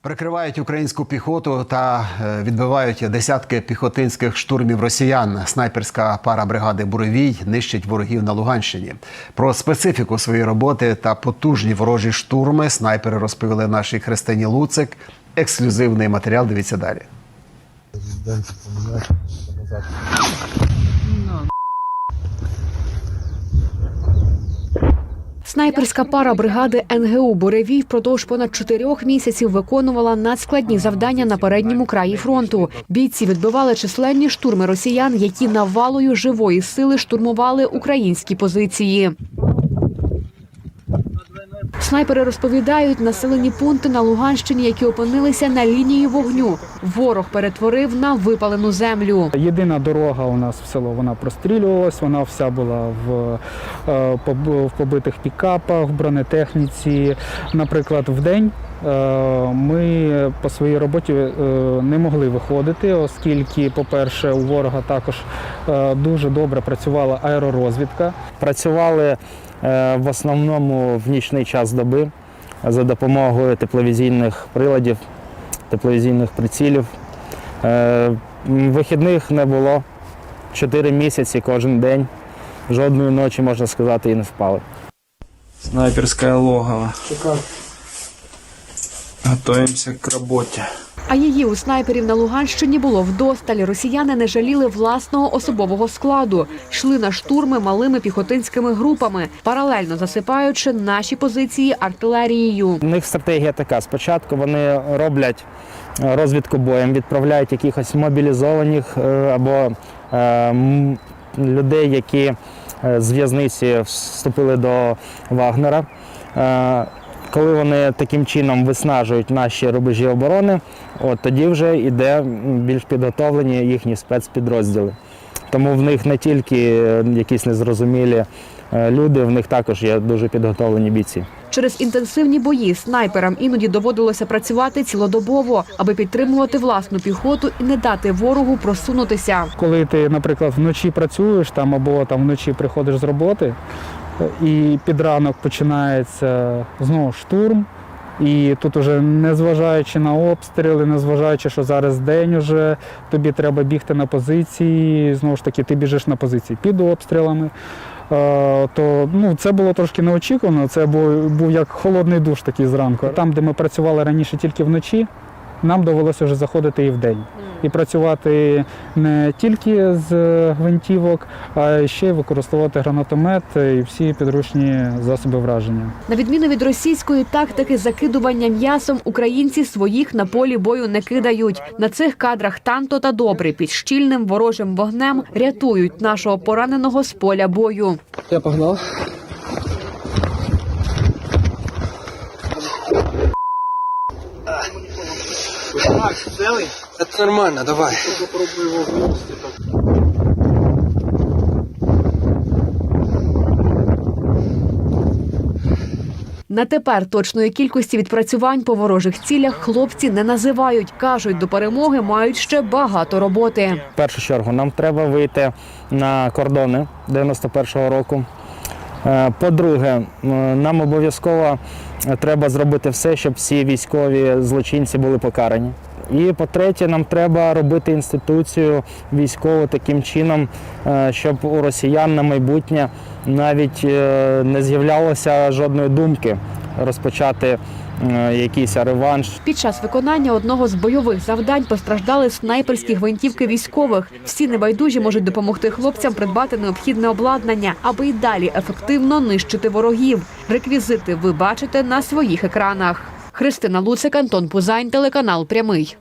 Прикривають українську піхоту та е, відбивають десятки піхотинських штурмів росіян. Снайперська пара бригади Буревій нищить ворогів на Луганщині. Про специфіку своєї роботи та потужні ворожі штурми снайпери розповіли нашій Христині Луцик. Ексклюзивний матеріал. Дивіться далі. Снайперська пара бригади НГУ Буревій впродовж понад чотирьох місяців виконувала надскладні завдання на передньому краї фронту. Бійці відбивали численні штурми росіян, які навалою живої сили штурмували українські позиції. Снайпери розповідають, населені пункти на Луганщині, які опинилися на лінії вогню. Ворог перетворив на випалену землю. Єдина дорога у нас в село вона прострілювалась, вона вся була в, е, в побитих пікапах, в бронетехніці. Наприклад, в день ми по своїй роботі е, не могли виходити, оскільки, по-перше, у ворога також е, дуже добре працювала аеророзвідка. Працювали е, в основному в нічний час доби за допомогою тепловізійних приладів, тепловізійних прицілів. Е, Вихідних не було. Чотири місяці кожен день. Жодної ночі, можна сказати, і не спали. Снайперское логово. Готовимся к работе. А її у снайперів на Луганщині було вдосталь. Росіяни не жаліли власного особового складу, йшли на штурми малими піхотинськими групами, паралельно засипаючи наші позиції артилерією. У них стратегія така: спочатку вони роблять е, розвідку боєм, відправляють якихось мобілізованих е, або е, людей, які е, з в'язниці вступили до Вагнера. Е, Коли вони таким чином виснажують наші рубежі оборони, от тоді вже йде більш підготовлені їхні спецпідрозділи. Тому в них не тільки е, якісь незрозумілі е, люди, в них також є дуже підготовлені бійці. Через інтенсивні бої снайперам іноді доводилося працювати цілодобово, аби підтримувати власну піхоту і не дати ворогу просунутися. Коли ти, наприклад, вночі працюєш там або там вночі приходиш з роботи, е, і під ранок починається знову штурм. І тут уже незважаючи на обстріли, незважаючи, що зараз день уже, тобі треба бігти на позиції. Знову ж таки, ти біжиш на позиції під обстрілами. Е, То ну, це було трошки неочікувано. Це був, був як холодний душ такий зранку. Там, де ми працювали раніше тільки вночі, нам довелося вже заходити і вдень. І працювати не тільки з гвинтівок, а ще й використовувати гранатомет і всі підручні засоби враження. На відміну від російської тактики закидування м'ясом, українці своїх на полі бою не кидають. На цих кадрах танто та добре під щільним ворожим вогнем рятують нашого пораненого з поля бою. Я погнав. Это нормально, давай. На тепер точної кількості відпрацювань по ворожих цілях хлопці не називають. кажуть, до перемоги мають ще багато роботи. В першу чергу нам треба вийти на кордони 91-го року. Е, По-друге, нам обов'язково треба зробити все, щоб всі військові злочинці були покарані. І по-третє, нам треба робити інституцію військову таким чином, е, щоб у росіян на майбутнє навіть е, не з'являлося жодної думки розпочати е, якийсь реванш Під час виконання одного з бойових завдань постраждали снайперські гвинтівки військових. Всі небайдужі можуть допомогти хлопцям придбати необхідне обладнання, аби й далі ефективно нищити ворогів. Реквізити ви бачите на своїх екранах. Христина Луцик, Антон Пузань, телеканал Прямий.